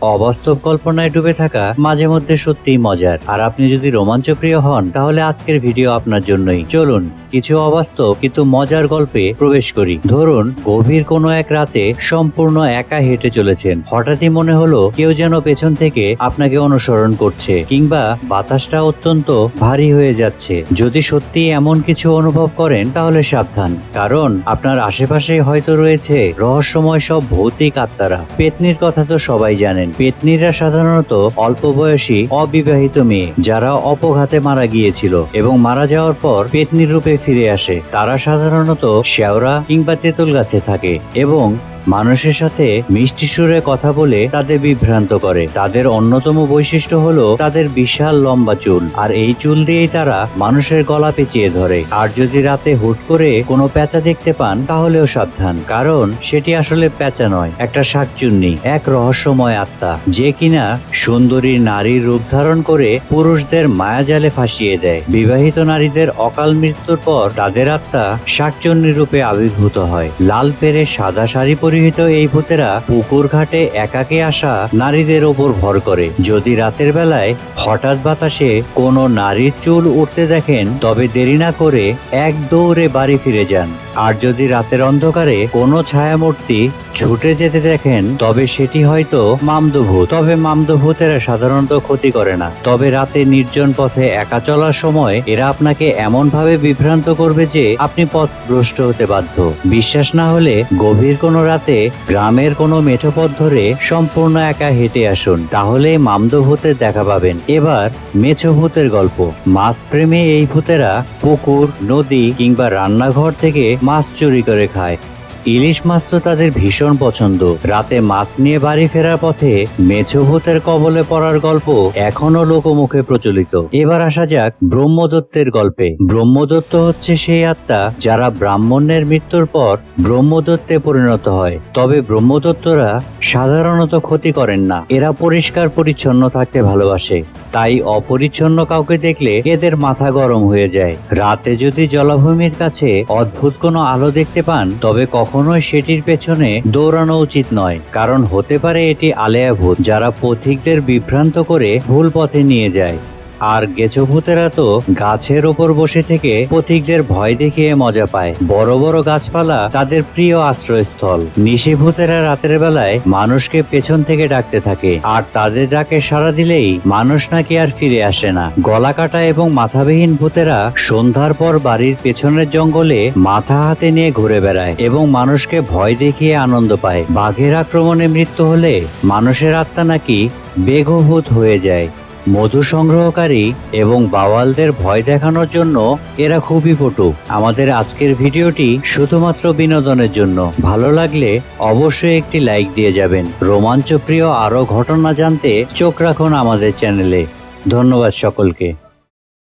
অবাস্তব কল্পনায় ডুবে থাকা মাঝে মধ্যে সত্যিই মজার। আর আপনি যদি রোমাঞ্চপ্রিয় হন, তাহলে আজকের ভিডিও আপনার জন্যই। চলুন, কিছু অবাস্তব কিন্তু মজার গল্পে প্রবেশ করি। ধরুন, গভীর কোনো এক রাতে সম্পূর্ণ একা হেঁটে চলেছেন। হঠাৎই মনে হলো কেউ যেন পেছন থেকে আপনাকে অনুসরণ করছে, কিংবা বাতাসটা অত্যন্ত ভারী হয়ে যাচ্ছে। যদি সত্যি এমন কিছু অনুভব করেন, তাহলে সাবধান। কারণ, আপনার আশেপাশে হয়তো রয়েছে রহস্যময় সব ভৌতিক আত্মারা। পেতনির কথা তো সবাই জানেন। পেতনিরা সাধারণত অল্প বয়সী অবিবাহিত মেয়ে, যারা অপঘাতে মারা গিয়েছিল এবং মারা যাওয়ার পর পেতনির রূপে ফিরে আসে। তারা সাধারণত শেওরা কিংবা তেঁতুল গাছে থাকে এবং মানুষের সাথে মিষ্টি সুরে কথা বলে তাদের বিভ্রান্ত করে। তাদের অন্যতম বৈশিষ্ট্য হলো তাদের বিশাল লম্বা চুল, আর এই চুল দিয়েই তারা মানুষের গলা পেঁচিয়ে ধরে। আর যদি রাতে হুট করে কোনো প্যাঁচা দেখতে পান, তাহলেও সাবধান, কারণ সেটি আসলে প্যাঁচা নয়, একটা শাকচুন্নি, এক রহস্যময় আত্মা, যে কিনা সুন্দরী নারীর রূপ ধারণ করে পুরুষদের মায়াজালে ফাঁসিয়ে দেয়। বিবাহিত নারীদের অকাল মৃত্যুর পর তাদের আত্মা শাকচুন্নি রূপে আবির্ভূত হয়। লাল পেরে সাদা শাড়ি পরিহিত এই ভূতেরা পুকুর ঘাটে একাকে আসা নারীদের ওপর ভর করে। যদি রাতের বেলায় হঠাৎ বাতাসে কোনো নারীর চুল উঠতে দেখেন, তবে দেরি না করে এক দৌড়ে বাড়ি ফিরে যান। আর যদি রাতের অন্ধকারে কোনো ছায়ামূর্তি ছুটে যেতে দেখেন, তবে সেটি হয়তো মামদভূত। তবে মামদভূতেরা সাধারণত ক্ষতি করে না। তবে রাতে নির্জন পথে একা চলার সময় এরা আপনাকে এমন ভাবে বিভ্রান্ত করবে যে আপনি পথ ভ্রষ্ট হতে বাধ্য। বিশ্বাস না হলে গভীর কোনো রাতে গ্রামের কোনো মেঠো পথ ধরে সম্পূর্ণ একা হেঁটে আসুন তাহলে মামদভূতের দেখা পাবেন। এবার মেছো ভূতের গল্প। মাছ প্রেমে এই ভূতেরা পুকুর, নদী কিংবা রান্নাঘর থেকে মাছ চুরি করে খায়। ইলিশ মাছ তো তাদের ভীষণ পছন্দ। রাতে মাছ নিয়ে বাড়ি ফেরার পথে মেছো ভূতের কবলে পড়ার গল্প এখনও লোকমুখে প্রচলিত। এবার আসা যাক ব্রহ্মদত্তের গল্পে। ব্রহ্মদত্ত হচ্ছে সেই আত্মা যারা ব্রাহ্মণের মৃত্যুর পর ব্রহ্মদত্তে পরিণত হয়। তবে ব্রহ্মদত্তরা সাধারণত ক্ষতি করেন না। এরা পরিষ্কার পরিচ্ছন্ন থাকতে ভালোবাসে। তাই অপরিচ্ছন্ন কাউকে দেখলে এদের মাথা গরম হয়ে যায়। রাতে যদি জলাভূমির কাছে অদ্ভুত কোনো আলো দেখতে পান, তবে কখনোই সেটির পেছনে দৌড়ানো উচিত নয়, কারণ হতে পারে এটি আলেয়া ভূত যারা পথিকদের বিভ্রান্ত করে ভুল পথে নিয়ে যায়। আর গেছো ভূতেরা তো গাছের ওপর বসে থেকে পথিকদের ভয় দেখিয়ে মজা পায়। বড় বড় গাছপালা তাদের প্রিয় আশ্রয়স্থল। নিশি ভূতেরা রাতের বেলায় মানুষকে পেছন থেকে ডাকতে থাকে। আর তাদের ডাকে সাড়া দিলেই মানুষ নাকি আর ফিরে আসে না। গলা কাটা এবং মাথাবিহীন ভূতেরা সন্ধ্যার পর বাড়ির পেছনের জঙ্গলে মাথা হাতে নিয়ে ঘুরে বেড়ায় এবং মানুষকে ভয় দেখিয়ে আনন্দ পায়। বাঘের আক্রমণে মৃত্যু হলে মানুষের আত্মা নাকি বেগভূত হয়ে যায়। মধু সংগ্রহকারী এবং বাওয়ালদের ভয় দেখানোর জন্য এরা খুবই পটু আমাদের আজকের ভিডিওটি শুধুমাত্র বিনোদনের জন্য। ভালো লাগলে অবশ্যই একটি লাইক দিয়ে যাবেন। রোমাঞ্চপ্রিয় আরও ঘটনা জানতে চোখ রাখুন আমাদের চ্যানেলে। ধন্যবাদ সকলকে।